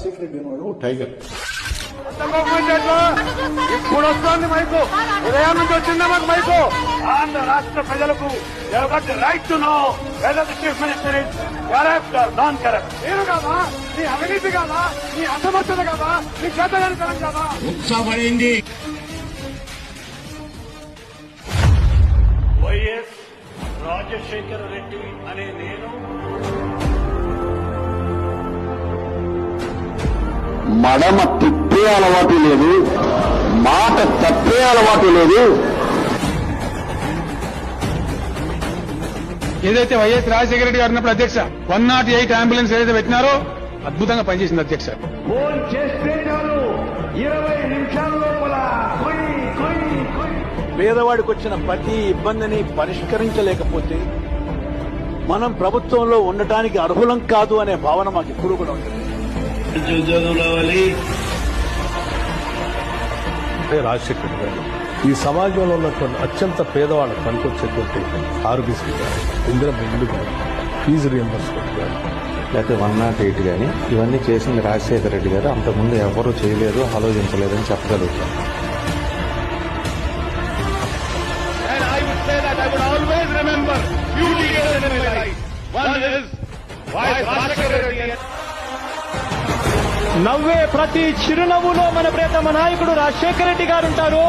అనేవాడు ఓ టైగర్ ఇప్పుడు వస్తుంది మైకు. ఉదయం నుంచి వచ్చిందా మాకు మైకు. ఆంధ్ర రాష్ట్ర ప్రజలకు ఎవరి right to know whether the chief minister is corrupt or non corrupt నేను కాదా? నీ అవినీతి కాదా? నీ అసమర్థత కాదా? నీ చేతగానితనం కాదా? ఉత్సాహపడింది. వైఎస్ రాజశేఖర రెడ్డి అనే నేను మడమ తిప్పే అలవాటు లేదు మాట తప్పే అలవాటు లేదు. ఏదైతే వైఎస్ రాజశేఖర రెడ్డి గారు ఉన్నప్పుడు అధ్యక్ష వన్ నాట్ ఎయిట్ అంబులెన్స్ ఏదైతే పెట్టినారో అద్భుతంగా పనిచేసింది అధ్యక్ష. ఫోన్ చేస్తే చాలు. ఇరవై నిమిషాల లోపల. కొయ్, కొయ్, కొయ్. పేదవాడికి వచ్చిన ప్రతి ఇబ్బందిని పరిష్కరించలేకపోతే మనం ప్రభుత్వంలో ఉండటానికి అర్హులం కాదు అనే భావన మాకు ఎప్పుడు కూడా ఉంటుంది ఉద్యోగం రావాలి? అంటే రాజశేఖర్ గారు ఈ సమాజంలో ఉన్నటువంటి అత్యంత పేదవాళ్ళకు పనికొచ్చేటువంటి ఆరోగ్యశ్రీ కానీ ఇందిరా బిల్లు కానీ ఫీజు రియంబర్స్మెంట్ కానీ లేకపోతే వన్ నాట్ ఎయిట్ కానీ ఇవన్నీ చేసింది రాజశేఖర రెడ్డి గారు అంతకుముందు ఎవరూ చేయలేదు ఆలోచించలేదని చెప్పగలుగుతాం. One is నవ్వే ప్రతి చిరునవ్వులో మన ప్రియతమ నాయకుడు రాజశేఖర రెడ్డి గారు ఉంటారు